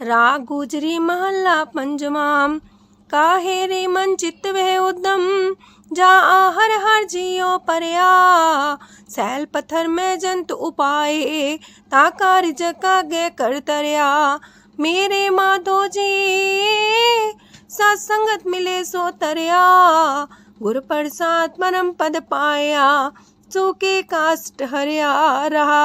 राग गुजरी महल्ला पंजमा काहे रे मन चित्त वह उदम जा आहर हर जियो परया। सैल पत्थर में जंत उपाए ताकार जका गे कर तरया मेरे माधो जी, सत्संगत मिले सो तरया। गुर प्रसाद परम पद पाया, चूके काष्ट हरिया रहा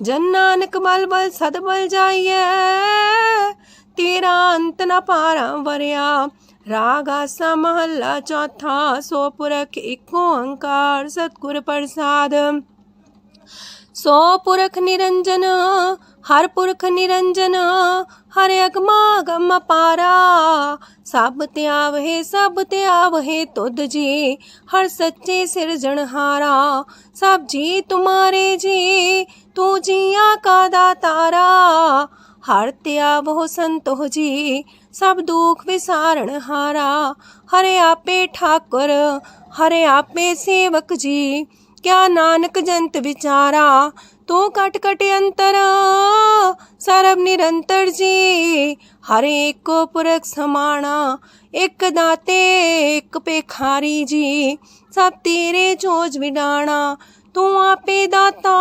ਜਨ ਨਾਨਕ ਬਲ ਬਲ ਸਦ ਬਲ ਜਾਈਐ, ਤੇਰਾ ਅੰਤ ਨ ਪਾਰਾ ਵਰਿਆ। ਰਾਗ ਆਸਾ ਮਹੱਲਾ ਚੌਥਾ, ਸੋ ਪੁਰਖ ਇੱਕੋ ਓੰਕਾਰ ਸਤਿਗੁਰ ਪ੍ਰਸਾਦ। ਸੋ ਪੁਰਖ ਨਿਰੰਜਨ हर पुरख निरंजन, हर अगमा गम पारा। सब त्याव है सब त्याव है तुद जी, हर सच्चे हारा सब जी तुम्हारे जी, तू जिया का तारा हर त्याव हो संतोह जी, सब दुख विसारण हारा। हरे आपे ठाकुर, हरे आपे सेवक जी, क्या नानक जंत विचारा। ਕਟ ਕਟ ਅੰਤਰ ਸਰਬ ਨਿਰੰਤਰ ਜੀ ਹਰੇ ਇੱਕੋ ਪੁਰਖ ਸਮਾਣਾ ਇੱਕ ਦਾਤੇ ਇੱਕ ਪੇਖਾਰੀ ਜੀ ਸਭ ਤੇਰੇ ਜੋਜ ਵਿਡਾਣਾ ਤੂੰ ਆਪੇ ਦਾਤਾ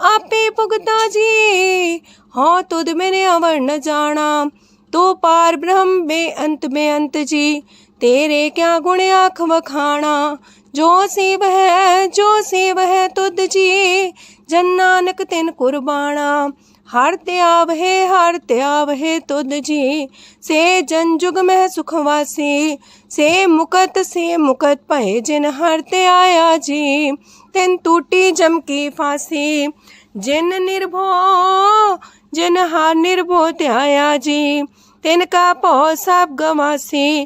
ਆਪੇ ਭੁਗਤਾ ਜੀ ਹਾਂ ਤੁਧ ਮੇਰੇ ਅਵਰ ਨ ਜਾਣਾ ਤੂੰ ਪਾਰ ਬ੍ਰਹਮ ਬੇਅੰਤ ਬੇਅੰਤ ਜੀ ਤੇਰੇ ਕਿਆ ਗੁਣ ਆਖ ਵਖਾਣਾ ਜੋ ਸੇਵ ਹੈ ਜੋ ਸੇਵ ਹੈ ਤੁਧ ਜੀ ਜਨ ਨਾਨਕ ਤਿਨ ਕੁਰਬਾਨਾ ਹਰ ਤਿਆਵ ਹੈ ਹਰ ਤਿਆਵ ਹੈ ਤੁਧ ਜੀ ਸੇ ਜਨ ਜੁਗ ਮਹਿ ਸੁਖ ਵਾਸੀ ਸੇ ਮੁਕਤ ਸੇ ਮੁਕਤ ਭਏ ਜਿਨ ਹਰ ਤੇ ਆਇਆ ਜੀ ਤਿਨ ਟੂਟੀ ਜਮ ਕੀ ਫਾਸੀ ਜਿਨ ਨਿਰਭੋ ਜਿਨ ਹਰ ਨਿਰਭੋ ਤੇ ਆਇਆ ਜੀ ਤਿਨ ਕਾ ਭਉ ਸਭ ਗਵਾਸੀ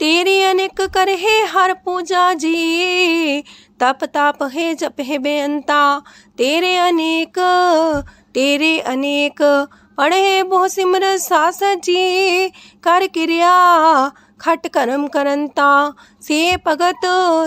तेरे अनेक कर हे हर पूजा जी। तप ताप है, जप हे बेअंता। तेरे अनेक तेरे अनेक। पढ़े बहु सिमर सास जी। कर क्रिया, खट करम करंता। से भगत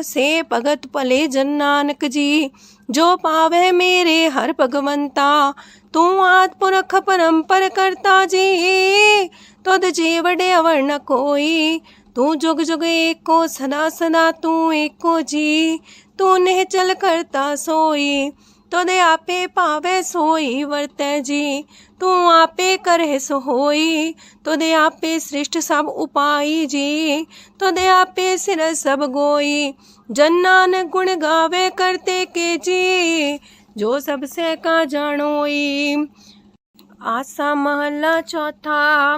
से भगत पले जन नानक जी। जो पावे मेरे हर भगवंता। तू आत्मरख परम पर करता जी। तुद तो जीवड़े अवर न कोई। ਕੋਈ ਤੂੰ ਜੁਗ ਜੁਗ ਏਕੋ ਸਦਾ ਸਦਾ ਤੂੰ ਏਕੋ ਜੀ। ਤੂੰ ਨਿਹ ਚਲ ਕਰਤਾ ਸੋਈ ਤੁਦੇ ਆਪੇ ਭਾਵੇ ਸੋਈ ਵਰਤੈ ਜੀ। ਤੂੰ ਆਪੇ ਕਰਹਿ ਸੋਈ ਹੋਈ ਤੁਦੇ ਆਪੇ ਸ੍ਰਿਸ਼ਟ ਸਭ ਉਪਾਈ ਜੀ। ਤੁਦੇ ਆਪੇ ਸਿਰ ਸਭ ਗੋਈ ਜਨਾਨ ਗੁਣ ਗਾਵੇ ਕਰਤੇ ਕੇ ਜੀ। ਜੋ ਸਭ ਸੇ ਕਾ ਜਾਣੋਈ, ਆਸਾ ਮਹੱਲਾ ਚੌਥਾ।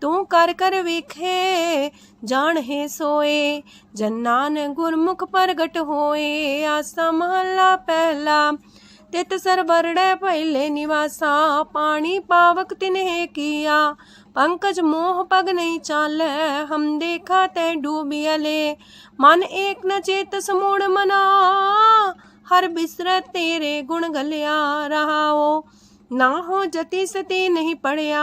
ਤੂੰ ਕਰ ਕਰ ਵੇਖੇ ਜਾਣ ਹੈ ਸੋਏ, ਜਨਾਨ ਗੁਰਮੁਖ ਪ੍ਰਗਟ ਹੋਏ, ਆਸਾ ਮਹਲਾ ਪਹਿਲਾ। ਤਿਤ ਸਰਵਰੜੇ ਪਹਿਲੇ ਨਿਵਾਸਾ, ਪਾਣੀ ਪਾਵਕ ਤਿਨਹਿ ਕੀਆ। ਪੰਕਜ ਮੋਹ ਪਗ ਨਹੀਂ ਚਾਲੈ, ਹਮ ਦੇਖਾ ਤੈ ਡੂਬਿਅਲੇ ਮਨ ਏਕ ਨ ਚੇਤ ਸਮੂੜ ਮਨਾ, ਹਰ ਬਿਸਰਤ ਤੇਰੇ ਗੁਣ ਗਲਿਆ ਰਹਾਓ। ਨਾ ਹੋ ਜਤੀ ਸਤੀ ਨਹੀਂ ਪੜਿਆ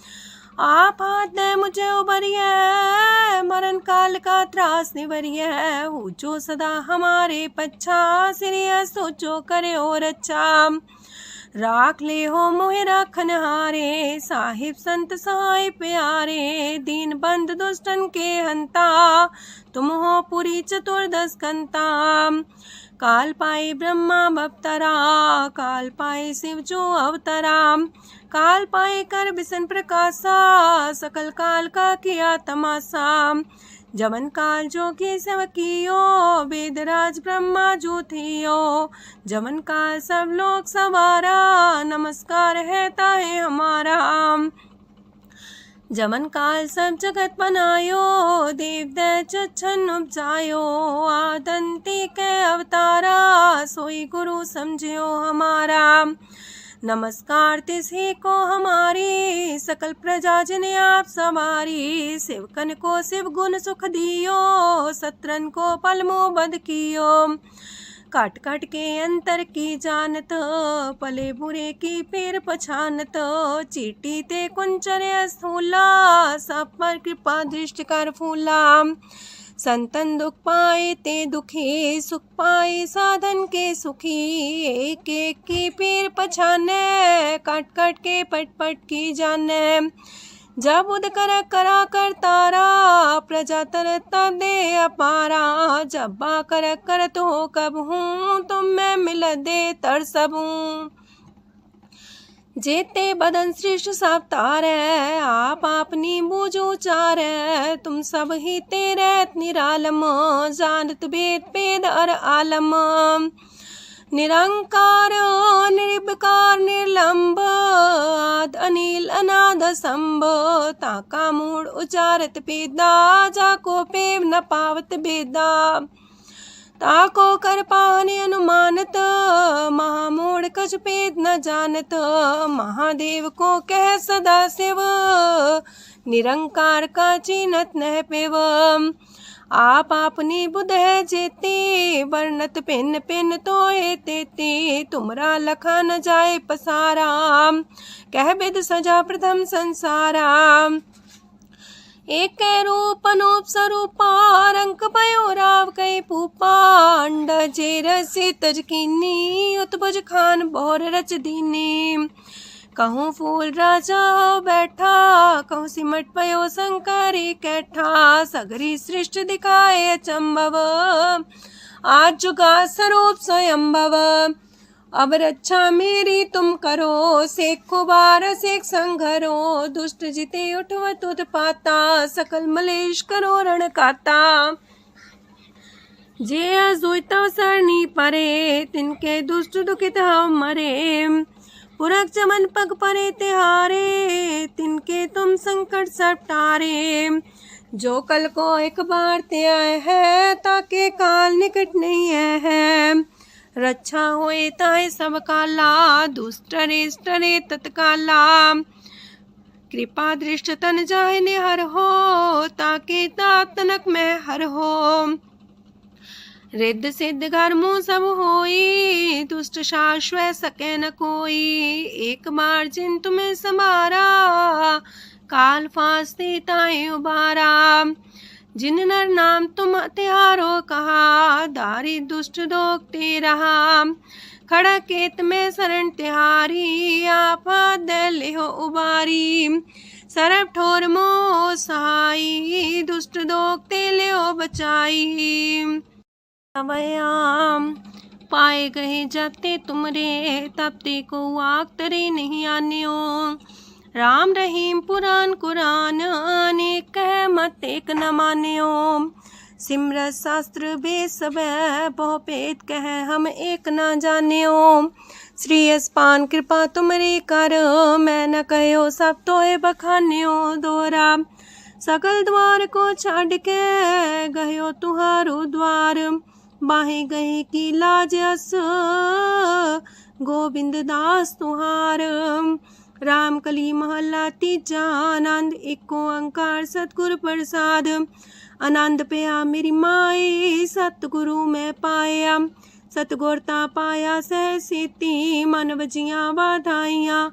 हाथ दे मुझे उबरिए मरण काल का त्रास निवरिए। हो सदा हमारे पच्छा सिरिया सोचो करे और अच्छा। राख ले हो मोहे राखन हारे, साहिब संत सहाय प्यारे। दीन बंद दुष्टन के हंता, तुम हो पुरी चतुर्दश कंता काल पाए ब्रह्मा बवतरा काल पाए शिव जो अवतरा। काल पाए कर बिसन प्रकाशा, सकल काल का किया तमाशा। जमन काल जो के सवकियो वेदराज ब्रह्मा जो थियो। जमन काल सब लोग सवारा, नमस्कार है ताहे हमारा। जमन काल सब जगत बनायो देव दन उपजायो। आदंती के अवतारा, सोई गुरु समझियो हमारा। नमस्कार तिसे को हमारी, सकल प्रजा जिन आप सवारी। शिवकन को शिव गुण सुख दियो, सत्रन को पलमो बद कियो। काट काट के अंतर की जानत, पले बुरे की पेर पछानत। चीटी ते कुंचर स्थूला सब पर कृपा दृष्टि कर फूला। संतन दुख पाए ते दुखी, सुख पाए साधन के सुखी। एक एक की पीर पछाने कट कट के पट पट की जाने। जब उद कर करा कर तारा प्रजा तरता दे अपारा, जब बा कर कर तो कब हूँ, तुम मैं मिल दे तर सब जेते बदन श्रेष्ठ सब तारे आप अपनी बूझो चार तुम सब ही तेरे निरालम, जानत भेद पेद और आलम। निरंकार, निर्विकार, निर्लंब, आद, अनिल, अनाद, संभ, ताका, मूड, उचारत पेदा जाको, पेव, न पावत बेदा ताको, कर, पाने, अनुमानत महामूढ़ कछ, पेद, न जानत, महादेव को कह, सदा शिव निरंकार का चिन्हत न पेव। आप अपनी बुध जेते, वर्णत पिन पिन तो तेते, तुमरा लखा न जाए पसारा। कह बिद सजा प्रथम संसारा। एक रूप अनूप स्वरूपा रंक पयो राव कई पूपा। अंड जे रसी तजकीनी उत्भुज खान बोर रच दीनी। कहूँ फूल राजा बैठा, कहूँ सिमट पयो शंकरी कैठा, सगरी सृष्टि दिखाए चंबव। आज जुगा स्वरूप स्वयंभव। अब रक्षा मेरी तुम करो, सेखो बार सेख संघरो, दुष्ट जिते उठव तुद पाता, सकल मलेश करो रण काता। जे अजोतव सरनी परे, तिनके दुष्ट दुखित हम मरे। पुरख चमन पग परे तिहारे तिनके तुम संकट सब टारे। जो कल को एक बार ते आए है, ताके काल निकट नहीं है रक्षा होए ताए सब काला, दुष्ट रेष्ट रे तत्काला। कृपा दृष्ट तन जाए ने हर हो, ताके तनक में हर हो। रिद्ध सिद्ध घर्मो सब होई, दुष्ट शाश्वत सके न कोई। एक बार जिन तुम्हें समारा काल फांसते ताए उबारा। जिन नर नाम तुम त्यारो कहा, दारी दुष्ट दोगते रहा। खड़ा केत में शरण तिहारी आप दल हो उबारी। सरब ठोर मो सहाई, दुष्ट दोगते ले बचाई। अवयाम पाए गए जब ते तुमरे, तब ते को आग तरे नहीं आने राम रहीम पुराण कुरान, अनेक कह मत एक न माने मान्यो। सिमरत शास्त्र बे सब बहुपेत कह हम एक न जान्यो। श्री अस्पान कृपा तुमरे कर, मैं न कहो सब तो है बखान्यो। दोरा, सकल द्वार को छाड़ के गयो तुहारो द्वार। बाहे गए की लाज अस गोविंद दास तुहार राम कली महला तीजा आनंद एक ओंकार सतगुरु प्रसाद आनंद पया मेरी माए सतगुरु मैं पाया सतगुरता पाया सह सीती मन बजिया वाधाइया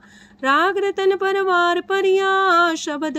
राग रतन परवार परिया शब्द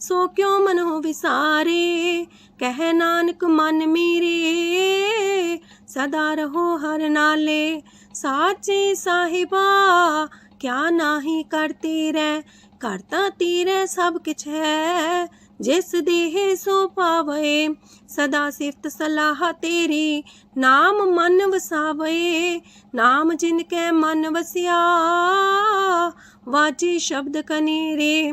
सो क्यों मनो विसारे? कह नानक मन मेरे, सदा रहो हर नाले। साचे साहिबा, क्या नाही करते रह? करता तेरे सब किछ है, जिस देहे सो पावे। सदा सिफत सलाह तेरी, नाम मन वसावे। नाम जिनके मन वसिया वाजी शब्द कनेरे।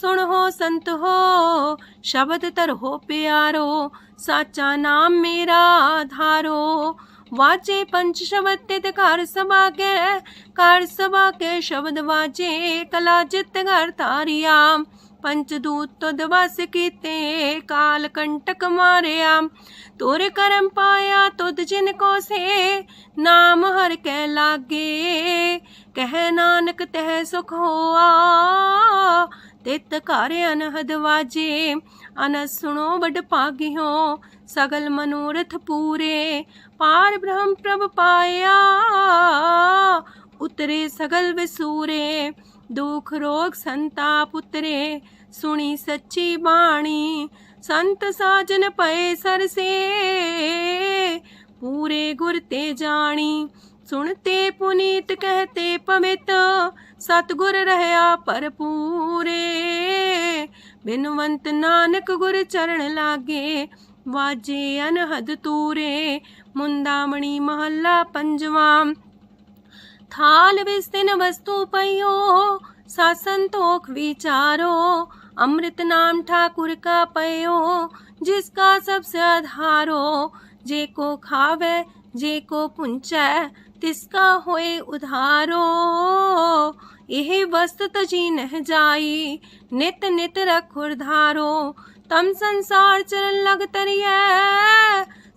ਸੁਣ ਹੋ ਸੰਤ ਹੋ, ਸ਼ਬਦ ਤਰੋ ਪਿਆਰੋ, ਸਾਚਾ ਨਾਮ ਮੇਰਾ ਆਧਾਰੋ ਵਾਜੇ ਪੰਚ ਸ਼ਬਦ ਤੇ ਘਰ ਸਭਾ ਕੇ ਘਰ ਸਭਾ ਕੇ ਸ਼ਬਦ ਵਾਜੇ, ਕਲਾ ਜਿਤ ਘਰ ਤਾਰਿਆ ਪੰਚ ਦੂਤ ਤੁਧ ਵਸ ਕੀਤੇ, ਕਾਲ ਕੰਟਕ ਮਾਰਿਆ। ਤੋਰ ਕਰਮ ਪਾਇਆ ਤੁਧ ਜਿਨ ਕੋ ਸੇ, ਨਾਮ ਹਰ ਕੈ ਲਾਗੇ। ਕਹਿ ਨਾਨਕ ਤਹਿ ਸੁਖ ਹੋਆ ਤਿਤ ਘਰ ਅਨਹਦ ਵਾਜੇ। ਅਨਸ ਸੁਣੋ ਵੱਡ ਭਾਗਿਓ, ਸਗਲ ਮਨੋਰਥ ਪੂਰੇ। ਪਾਰ ਬ੍ਰਹਮ ਪ੍ਰਭ ਪਾਇਆ, ਉਤਰੇ ਸਗਲ ਵਿਸੂਰੇ। ਦੁਖ ਰੋਗ ਸੰਤਾਪ ਉਤਰੇ, ਸੁਣੀ ਸੱਚੀ ਬਾਣੀ। ਸੰਤ ਸਾਜਨ ਪਏ ਸਰਸੇ, ਪੂਰੇ ਗੁਰ ਤੇ ਜਾਣੀ। ਸੁਣਤੇ ਪੁਨੀਤ, ਕਹਤੇ ਪਵਿੱਤ सतगुर रहया पर पूरे। बिनवंत नानक गुर चरण लागे, वाजे अनहद तूरे। मुंदामणी महल्ला पंजवाम थाल विस्तीन वस्तु पयो सा विचारो। अमृत नाम ठाकुर का पयो जिसका सबसे आधारो। जे को खावे, जे को पुंचै तिसका होए उधारो। यह वस्त ती नह जाई, नित नित रखुर तम संसार चरण लग तरिय,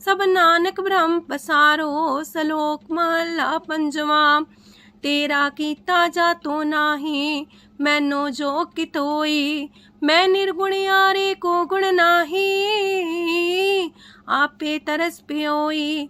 सब नानक ब्रह्म पसारो। सलोक महला पंजवा, तेरा कीता जा तो नाही, मैनो जो कितोई मैं निर्गुण यारे को गुण नाही, आपे तरस प्योई।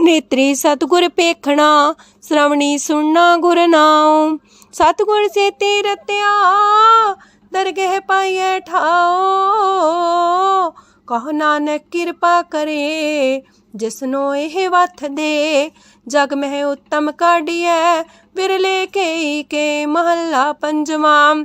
ਨੇਤਰੀ ਸਤਗੁਰ ਪੇਖਣਾ ਸ਼ਰਵਣੀ ਸੁਣਨਾ ਗੁਰ ਨਾਉ। ਸਤਗੁਰ ਸੇ ਤੇ ਦਰਗਹਿ ਪਾਈਏ ਠਾਓ ਕਹ ਨਾਨਕ ਕਿਰਪਾ ਕਰੇ, ਜਿਸਨੋ ਇਹ ਵਥ ਦੇ। ਜਗ ਮਹਿ ਉਤਮ ਕਾਢੀਐ, ਵਿਰਲੇ ਕੇ ਕੇ ਮਹੱਲਾ ਪੰਜਵਾਂ।